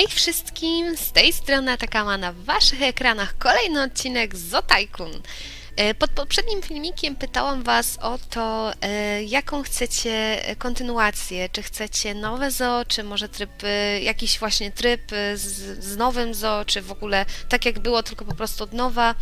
Hej wszystkim, z tej strony Atakama na waszych ekranach kolejny odcinek Zotajkun. E, Pod poprzednim filmikiem pytałam was o to, e, jaką chcecie kontynuację, czy chcecie nowe zoo, czy może tryb, e, jakiś właśnie tryb z, z nowym zoo, czy w ogóle tak jak było, tylko po prostu od nowa.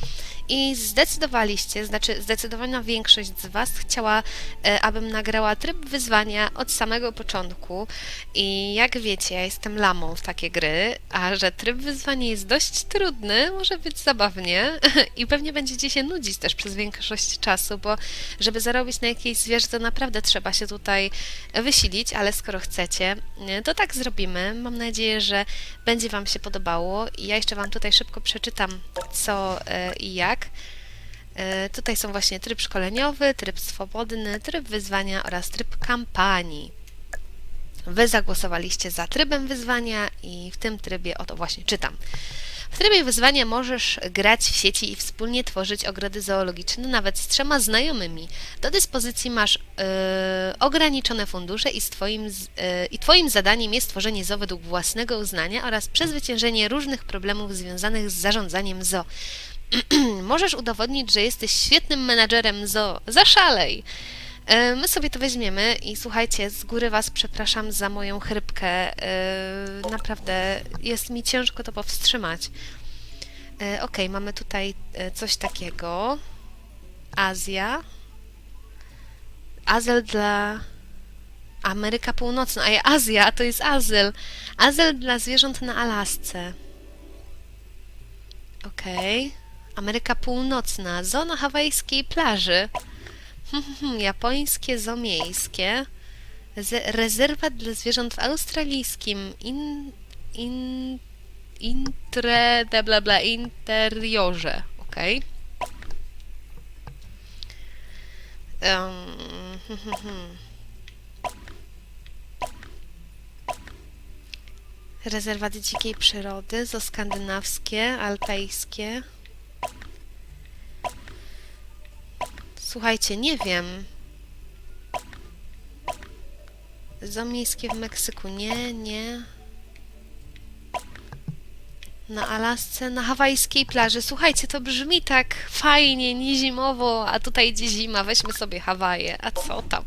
I zdecydowaliście, znaczy zdecydowana większość z was chciała, e, abym nagrała tryb wyzwania od samego początku. I jak wiecie, ja jestem lamą w takie gry, a że tryb wyzwania jest dość trudny, może być zabawnie i pewnie będziecie się nudzić też przez większość czasu, bo żeby zarobić na jakiejś zwierzę, to naprawdę trzeba się tutaj wysilić, ale skoro chcecie, to tak zrobimy. Mam nadzieję, że będzie Wam się podobało i ja jeszcze Wam tutaj szybko przeczytam co e, i jak. E, Tutaj są właśnie tryb szkoleniowy, tryb swobodny, tryb wyzwania oraz tryb kampanii. Wy zagłosowaliście za trybem wyzwania i w tym trybie oto właśnie czytam. W trybie wyzwania możesz grać w sieci i wspólnie tworzyć ogrody zoologiczne nawet z trzema znajomymi. Do dyspozycji masz e, ograniczone fundusze i, twoim, e, i Twoim zadaniem jest tworzenie zoo według własnego uznania oraz przezwyciężenie różnych problemów związanych z zarządzaniem zoo. Możesz udowodnić, że jesteś świetnym menadżerem zoo. Zaszalej! E, My sobie to weźmiemy i słuchajcie, z góry Was przepraszam za moją chrypkę. E, Naprawdę jest mi ciężko to powstrzymać. E, Okej, mamy tutaj coś takiego. Azja. Azyl dla Ameryka Północna, a ja- Azja to jest azyl. Azyl dla zwierząt na Alasce. Okej. Ameryka Północna, zona hawajskiej plaży. Hmm, hmm, hmm, Japońskie zoo miejskie. Z- rezerwat dla zwierząt w australijskim in, in, intre, bla bla bla, interiorze. Hmm, hmm. Rezerwaty dzikiej przyrody, zo skandynawskie, alpejskie. Słuchajcie, nie wiem. Zoo miejskie w Meksyku. Nie, nie. Na Alasce, na hawajskiej plaży. Słuchajcie, to brzmi tak fajnie, nie zimowo, a tutaj idzie zima. Weźmy sobie Hawaje. A co tam?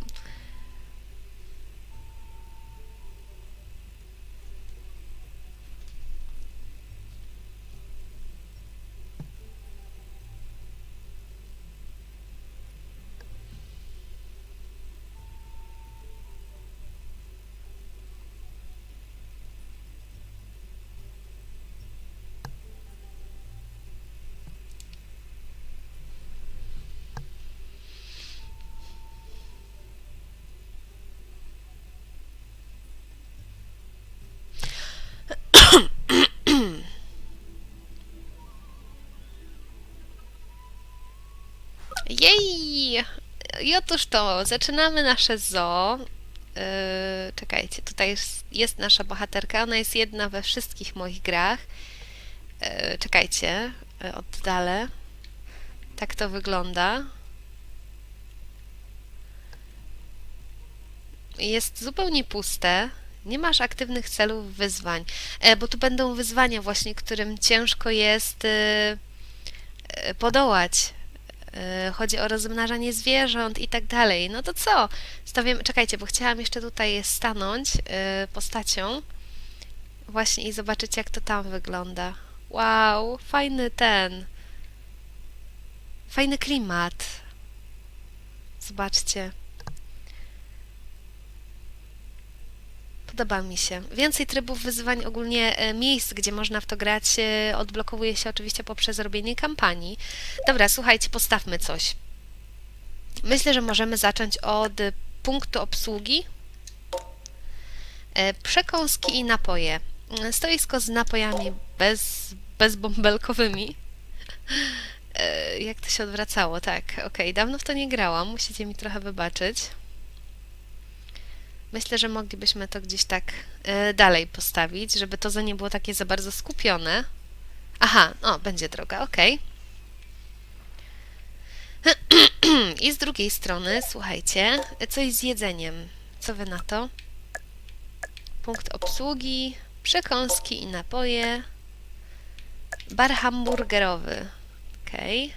Jej! I otóż to, zaczynamy nasze zoo. Yy, czekajcie, tutaj jest, jest nasza bohaterka. Ona jest jedna we wszystkich moich grach. Yy, czekajcie, yy, oddalę. Tak to wygląda. Jest zupełnie puste. Nie masz aktywnych celów wyzwań, e, bo tu będą wyzwania właśnie, którym ciężko jest e, e, podołać. E, Chodzi o rozmnażanie zwierząt i tak dalej. No to co? Stawiamy, czekajcie, bo chciałam jeszcze tutaj stanąć e, postacią właśnie i zobaczyć, jak to tam wygląda. Wow, fajny ten. Fajny klimat. Zobaczcie. Podoba mi się. Więcej trybów wyzwań, ogólnie e, miejsc, gdzie można w to grać, e, odblokowuje się oczywiście poprzez robienie kampanii. Dobra, słuchajcie, postawmy coś. Myślę, że możemy zacząć od punktu obsługi. E, Przekąski i napoje. Stoisko z napojami bez, bezbąbelkowymi. Jak to się odwracało? Tak, okej, dawno w to nie grałam, musicie mi trochę wybaczyć. Myślę, że moglibyśmy to gdzieś tak e, dalej postawić, żeby to za nie było takie za bardzo skupione. Aha, o, będzie droga, okej. I z drugiej strony, słuchajcie, coś z jedzeniem. Co wy na to? Punkt obsługi, Przekąski i napoje. Bar hamburgerowy. Okej.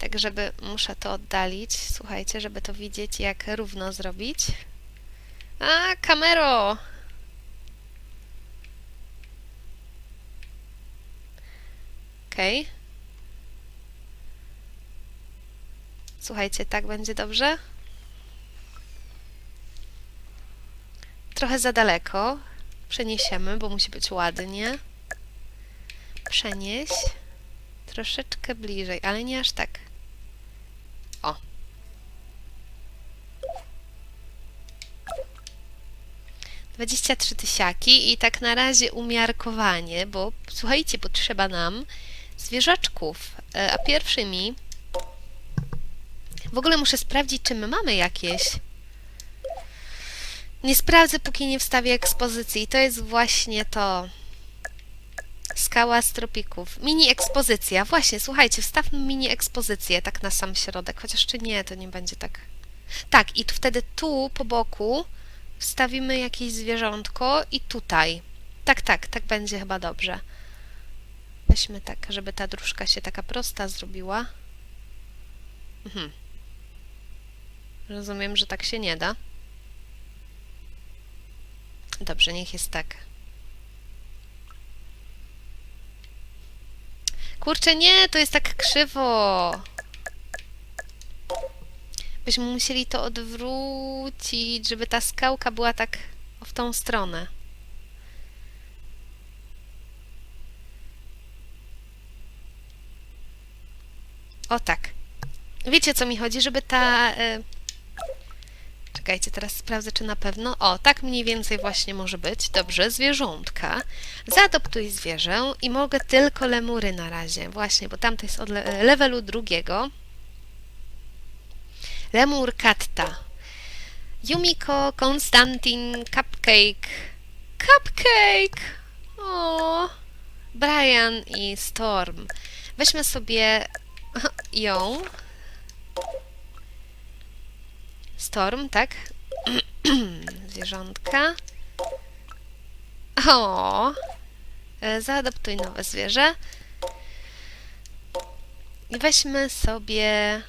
Tak, żeby muszę to oddalić. Słuchajcie, żeby to widzieć, jak równo zrobić. A, kamero! Okej. Słuchajcie, tak będzie dobrze? Trochę za daleko. Przeniesiemy, bo musi być ładnie. Przenieś. Troszeczkę bliżej, ale nie aż tak. 23 tysiaki i tak na razie umiarkowanie, bo słuchajcie, potrzeba nam zwierzaczków, e, a pierwszymi... W ogóle muszę sprawdzić, czy my mamy jakieś... Nie sprawdzę, póki nie wstawię ekspozycji. To jest właśnie to. Skała z tropików. Mini ekspozycja. Właśnie, słuchajcie, wstawmy mini ekspozycję tak na sam środek. Chociaż czy nie, to nie będzie tak. Tak, i tu wtedy tu po boku wstawimy jakieś zwierzątko i tutaj. Tak, tak, tak będzie chyba dobrze. Weźmy tak, żeby ta dróżka się taka prosta zrobiła. Mhm. Rozumiem, że tak się nie da. Dobrze, niech jest tak. Kurczę, nie, to jest tak krzywo. Byśmy musieli to odwrócić, żeby ta skałka była tak w tą stronę. O tak. Wiecie, co mi chodzi? Żeby ta... Y... Czekajcie, teraz sprawdzę, czy na pewno... O, tak mniej więcej właśnie może być. Dobrze, zwierzątka. Zaadoptuj zwierzę i mogę tylko lemury na razie. Właśnie, bo tamto jest od le levelu drugiego. Lemur Katta. Yumiko, Konstantin, Cupcake. Cupcake! O, Brian i Storm. Weźmy sobie ją. Storm, tak? Zwierzątka. O! E, Zaadoptuj nowe zwierzę. I weźmy sobie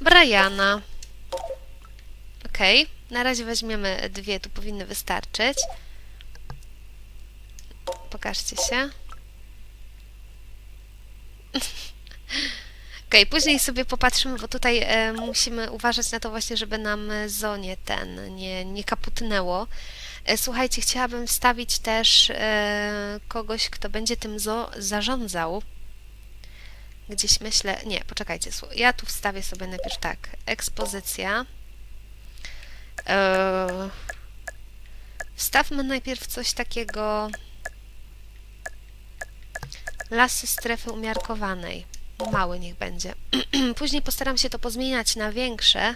Briana. Ok. Na razie weźmiemy dwie, tu powinny wystarczyć. Pokażcie się. Okej, później sobie popatrzymy, bo tutaj e, musimy uważać na to właśnie, żeby nam zonie ten nie, nie kaputnęło. E, słuchajcie, chciałabym wstawić też e, kogoś, kto będzie tym zarządzał. Gdzieś myślę... Nie, poczekajcie, ja tu wstawię sobie najpierw tak. Ekspozycja. E, wstawmy najpierw coś takiego... Lasy strefy umiarkowanej. Mały niech będzie. Później postaram się to pozmieniać na większe.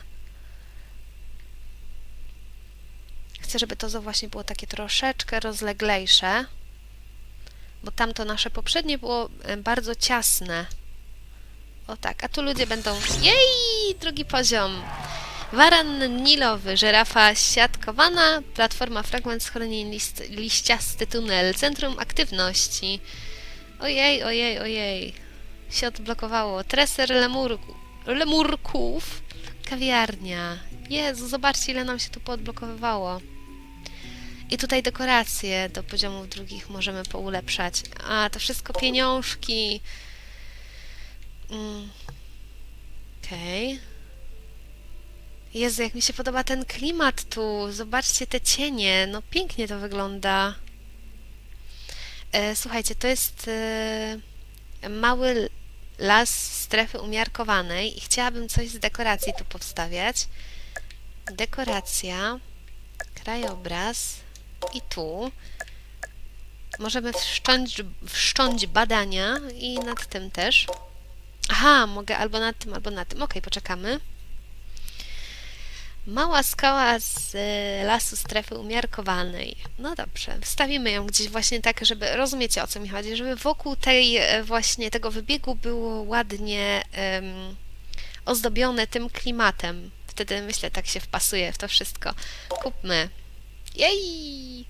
Chcę, żeby to właśnie było takie troszeczkę rozleglejsze, bo tamto nasze poprzednie było e, bardzo ciasne. O tak, a tu ludzie będą... Jej! Drugi poziom. Waran nilowy, żerafa siatkowana, platforma fragment schronień list, liściasty tunel, centrum aktywności. Ojej, ojej, ojej. Się odblokowało. Treser lemurku, lemurków. Kawiarnia. Jezu, zobaczcie ile nam się tu poodblokowywało. I tutaj dekoracje do poziomów drugich możemy poulepszać. A, to wszystko pieniążki. Mm. Okej. Jezu, jak mi się podoba ten klimat tu. Zobaczcie te cienie. No pięknie to wygląda. E, słuchajcie, to jest e, mały las strefy umiarkowanej i chciałabym coś z dekoracji tu powstawiać. Dekoracja, krajobraz i tu. Możemy wszcząć, wszcząć badania i nad tym też. Aha, mogę albo nad tym, albo nad tym. Ok, poczekamy. Mała skała z e, lasu strefy umiarkowanej. No dobrze, wstawimy ją gdzieś właśnie tak, żeby rozumiecie o co mi chodzi, żeby wokół tej e, właśnie tego wybiegu było ładnie em, ozdobione tym klimatem. wtedy myślę, tak się wpasuje w to wszystko. Kupmy. Jej!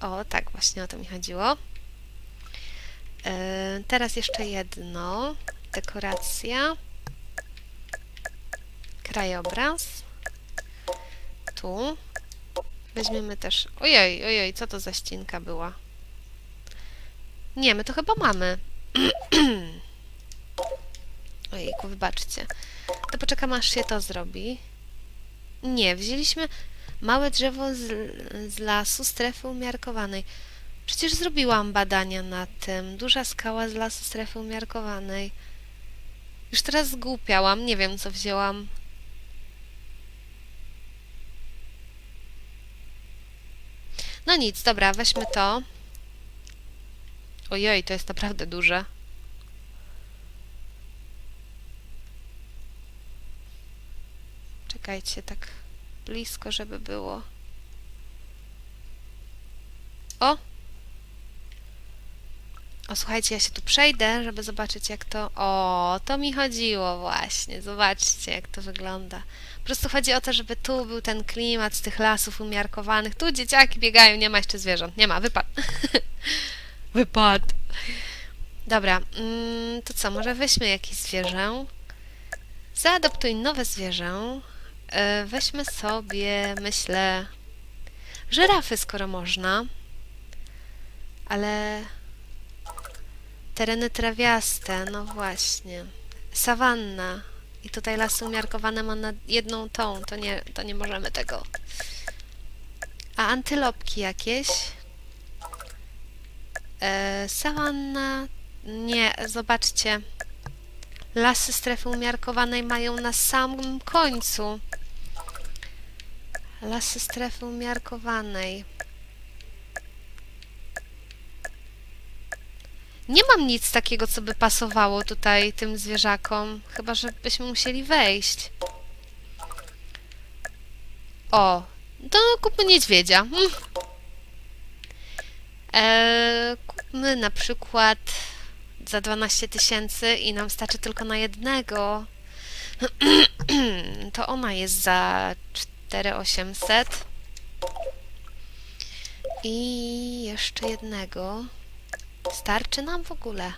O, tak, właśnie o to mi chodziło. E, teraz jeszcze jedno. Dekoracja. Krajobraz. Tu. Weźmiemy też... Ojej, ojej, co to za ścinka była? Nie, my to chyba mamy. Ojejku, wybaczcie. To poczekam, aż się to zrobi. Nie, wzięliśmy małe drzewo z, z lasu strefy umiarkowanej. Przecież zrobiłam badania nad tym. Duża skała z lasu strefy umiarkowanej. Już teraz zgłupiałam, nie wiem co wzięłam. No nic, dobra, weźmy to. Ojej, to jest naprawdę duże. Czekajcie, tak blisko, żeby było. O! O, słuchajcie, ja się tu przejdę, żeby zobaczyć, jak to... O, to mi chodziło właśnie. Zobaczcie, jak to wygląda. Po prostu chodzi o to, żeby tu był ten klimat z tych lasów umiarkowanych. Tu dzieciaki biegają, nie ma jeszcze zwierząt. Nie ma, wypad. wypad. Dobra, mm, to co, może weźmy jakieś zwierzę. Zaadoptuj nowe zwierzę. E, weźmy sobie, myślę, żyrafy, skoro można. Ale tereny trawiaste, no właśnie. Sawanna. I tutaj lasy umiarkowane ma na jedną tą, to nie, to nie możemy tego. A antylopki jakieś? E, sawanna. Nie, zobaczcie. Lasy strefy umiarkowanej mają na samym końcu. Lasy strefy umiarkowanej. Nie mam nic takiego, co by pasowało tutaj tym zwierzakom. Chyba, że byśmy musieli wejść. O, to kupmy niedźwiedzia. Mm. Eee, kupmy na przykład za 12 tysięcy i nam starczy tylko na jednego. to ona jest za 4800. I jeszcze jednego. Starczy nam w ogóle.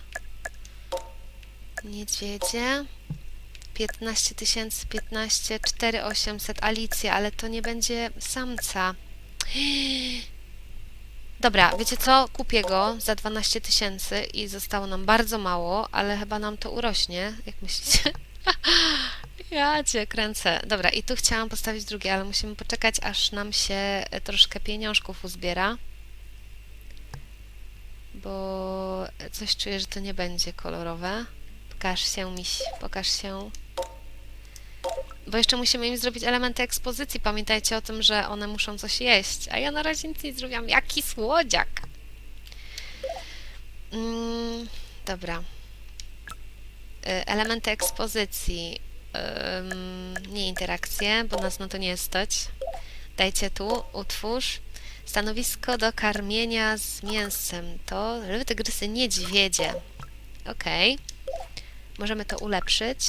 Niedźwiedzie. 15 tysięcy, 15, 4800. Alicja, ale to nie będzie samca. Dobra, wiecie co? Kupię go za 12 tysięcy i zostało nam bardzo mało, ale chyba nam to urośnie, jak myślicie? ja cię kręcę. Dobra, i tu chciałam postawić drugie, ale musimy poczekać, aż nam się troszkę pieniążków uzbiera. Bo coś czuję, że to nie będzie kolorowe. Pokaż się, miś, pokaż się. Bo jeszcze musimy im zrobić elementy ekspozycji. Pamiętajcie o tym, że one muszą coś jeść. A ja na razie nic nie zrobiłam. Jaki słodziak! Mm, dobra. Y, Elementy ekspozycji. Ym, nie interakcje, bo nas na to nie stać. Dajcie tu, utwórz. Stanowisko do karmienia z mięsem. To lwy, tygrysy, niedźwiedzie. Okej. Możemy to ulepszyć.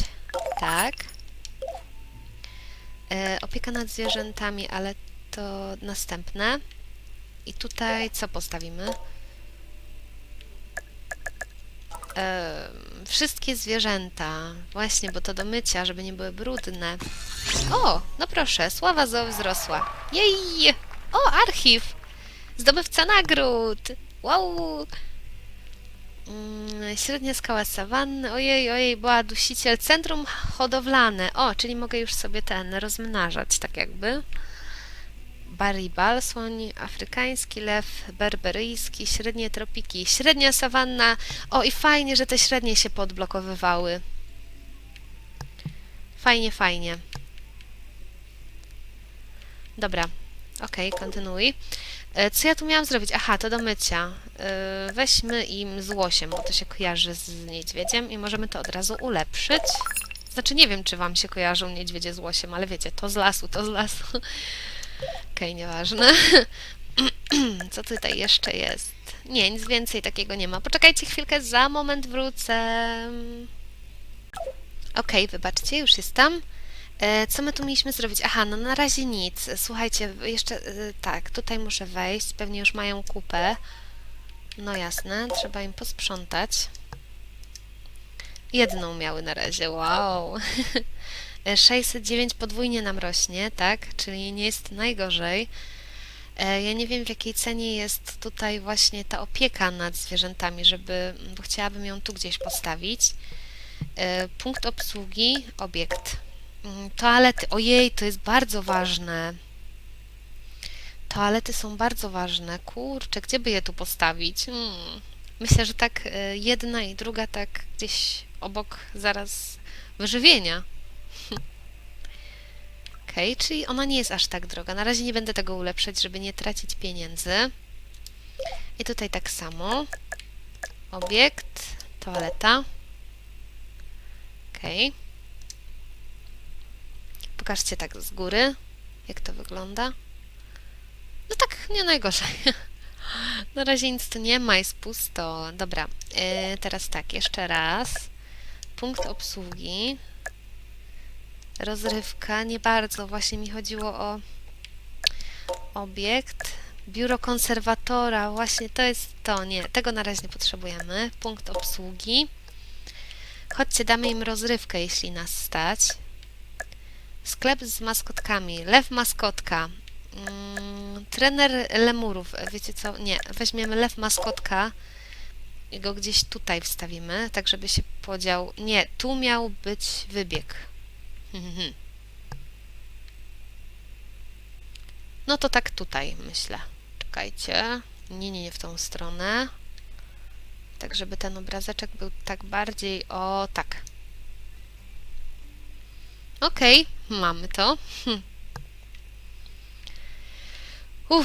Tak. E, opieka nad zwierzętami, ale to następne. I tutaj co postawimy? Wszystkie zwierzęta. Właśnie, bo to do mycia, żeby nie były brudne. O, no proszę, sława zo wzrosła. Jej! O, archiw! Zdobywca nagród! Wow! Mm, Średnia skała sawanny. Ojej, ojej, była dusiciel. Centrum hodowlane. O, czyli mogę już sobie ten rozmnażać, tak jakby. Baribal, słoń afrykański, lew berberyjski, średnie tropiki, średnia sawanna. O, i fajnie, że te średnie się podblokowywały. Fajnie, fajnie. Dobra, okej, kontynuuj. E, Co ja tu miałam zrobić? Aha, to do mycia. E, Weźmy im z łosiem, bo to się kojarzy z niedźwiedziem i możemy to od razu ulepszyć. Znaczy, nie wiem, czy wam się kojarzą niedźwiedzie z łosiem, ale wiecie, to z lasu, to z lasu. Okej, nieważne. Co tutaj jeszcze jest? Nie, nic więcej takiego nie ma. Poczekajcie chwilkę, za moment wrócę. Okej, wybaczcie, już jestem. E, Co my tu mieliśmy zrobić? Aha, no na razie nic. Słuchajcie, jeszcze e, tak, tutaj muszę wejść. Pewnie już mają kupę. No jasne, trzeba im posprzątać. Jedną miały na razie, wow. E, 609 podwójnie nam rośnie, tak? Czyli nie jest najgorzej. E, Ja nie wiem, w jakiej cenie jest tutaj właśnie ta opieka nad zwierzętami, żeby, bo chciałabym ją tu gdzieś postawić. E, Punkt obsługi, obiekt. Mm, Toalety, ojej, to jest bardzo ważne. Toalety są bardzo ważne. Kurczę, gdzie by je tu postawić? Hmm. Myślę, że tak e, jedna i druga tak gdzieś obok zaraz wyżywienia. Okej, czyli ona nie jest aż tak droga. Na razie nie będę tego ulepszać, żeby nie tracić pieniędzy. I tutaj tak samo. Obiekt, toaleta. Okej. Pokażcie tak z góry, jak to wygląda. No tak, nie najgorzej. Na razie nic tu nie ma, jest pusto. Dobra, yy, teraz tak, jeszcze raz. Punkt obsługi. Rozrywka, nie bardzo. Właśnie mi chodziło o obiekt. Biuro konserwatora, właśnie to jest to. Nie, tego na razie nie potrzebujemy. Punkt obsługi. Chodźcie, damy im rozrywkę, jeśli nas stać. Sklep z maskotkami. Lew maskotka. Mm, trener lemurów. Wiecie co? Nie, weźmiemy lew maskotka i go gdzieś tutaj wstawimy, tak żeby się podział. Nie, tu miał być wybieg. No to tak tutaj, myślę. Czekajcie. Nie, nie, nie w tą stronę. Tak, żeby ten obrazeczek był tak bardziej... O, tak. Okej, mamy to. Hm.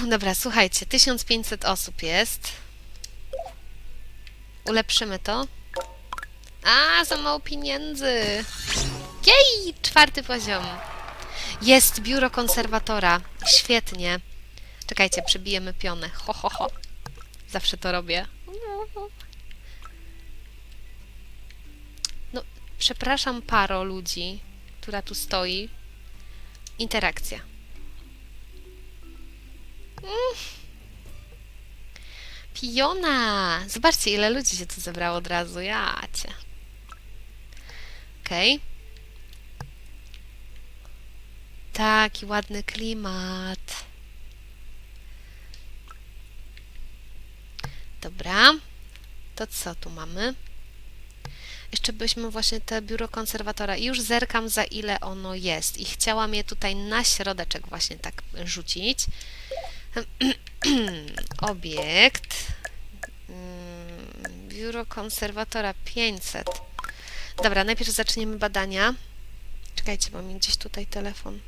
Dobra, słuchajcie, 1500 osób jest. Ulepszymy to. A, za mało pieniędzy. Jej, czwarty poziom. Jest biuro konserwatora. Świetnie. Czekajcie, przybijemy pionę. Ho, ho, ho. Zawsze to robię. No, przepraszam paro ludzi, która tu stoi. Interakcja. Mm. Piona! Zobaczcie, ile ludzi się tu zebrało od razu. Jacie. Okej. Taki ładny klimat. Dobra. To co tu mamy? Jeszcze byśmy właśnie te biuro konserwatora. I już zerkam za ile ono jest. I chciałam je tutaj na środeczek właśnie tak rzucić. Obiekt. Mm, Biuro konserwatora 500. Dobra, najpierw zaczniemy badania. Czekajcie, bo mi gdzieś tutaj telefon.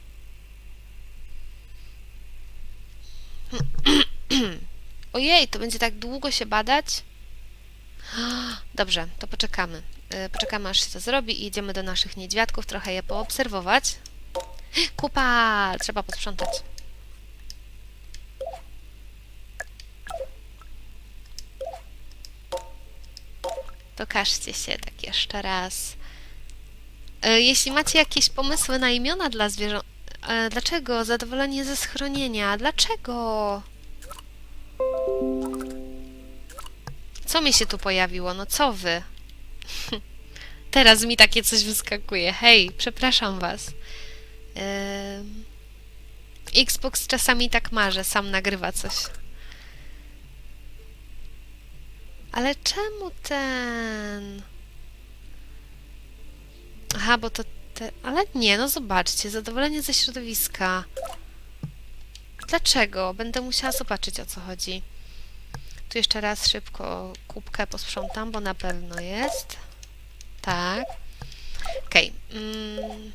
Ojej, to będzie tak długo się badać? Dobrze, to poczekamy. Y, Poczekamy, aż się to zrobi i idziemy do naszych niedźwiadków, trochę je poobserwować. Kupa! Trzeba posprzątać. Pokażcie się tak jeszcze raz. E, Jeśli macie jakieś pomysły na imiona dla zwierząt... Dlaczego? Zadowolenie ze schronienia. Dlaczego? Co mi się tu pojawiło? No co wy? Teraz mi takie coś wyskakuje. Hej, przepraszam was. Xbox czasami tak ma, że sam nagrywa coś. Ale czemu ten? Aha, bo to te... Ale nie, no zobaczcie, zadowolenie ze środowiska. Dlaczego? Będę musiała zobaczyć, o co chodzi. Tu jeszcze raz szybko kubkę posprzątam, bo na pewno jest. Tak. Okej. Mm.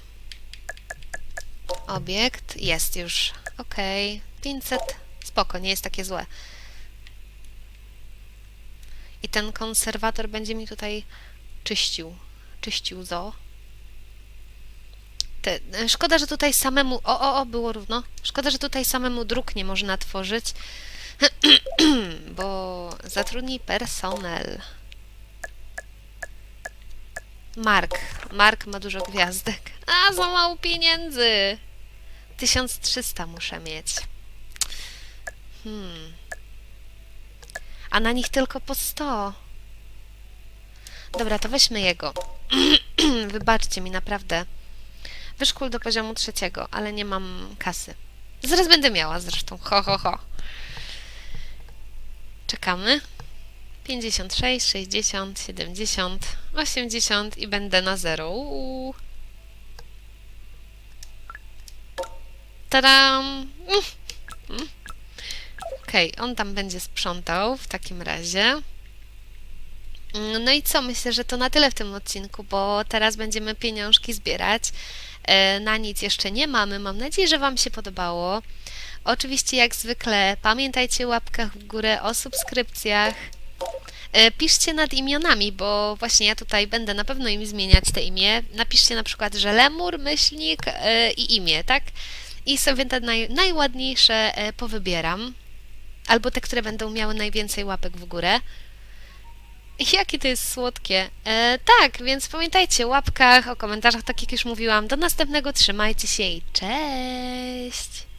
Obiekt. Jest już. Okej. 500. Spoko, nie jest takie złe. I ten konserwator będzie mi tutaj czyścił. Czyścił zo. Te, szkoda, że tutaj samemu... O, o, o, było równo. Szkoda, że tutaj samemu druk nie można tworzyć. bo zatrudnij personel. Mark. Mark ma dużo gwiazdek. A, za mało pieniędzy. 1300 muszę mieć. Hmm. A na nich tylko po 100. Dobra, to weźmy jego. Wybaczcie mi, naprawdę. Wyszkól do poziomu trzeciego, ale nie mam kasy. Zaraz będę miała zresztą. Ho, ho, ho. Czekamy. 56, 60, 70, 80 i będę na zero. Uuu. Tadam! Mm. Mm. Okej, on tam będzie sprzątał w takim razie. No i co? Myślę, że to na tyle w tym odcinku, bo teraz będziemy pieniążki zbierać. E, Na nic jeszcze nie mamy. Mam nadzieję, że Wam się podobało. Oczywiście, jak zwykle, pamiętajcie o łapkach w górę, o subskrypcjach. E, Piszcie nad imionami, bo właśnie ja tutaj będę na pewno im zmieniać te imię. Napiszcie na przykład, że lemur, myślnik e, i imię, tak? I sobie te naj, najładniejsze powybieram. Albo te, które będą miały najwięcej łapek w górę. Jakie to jest słodkie. E, tak, więc pamiętajcie o łapkach, o komentarzach, tak jak już mówiłam. Do następnego, trzymajcie się i cześć!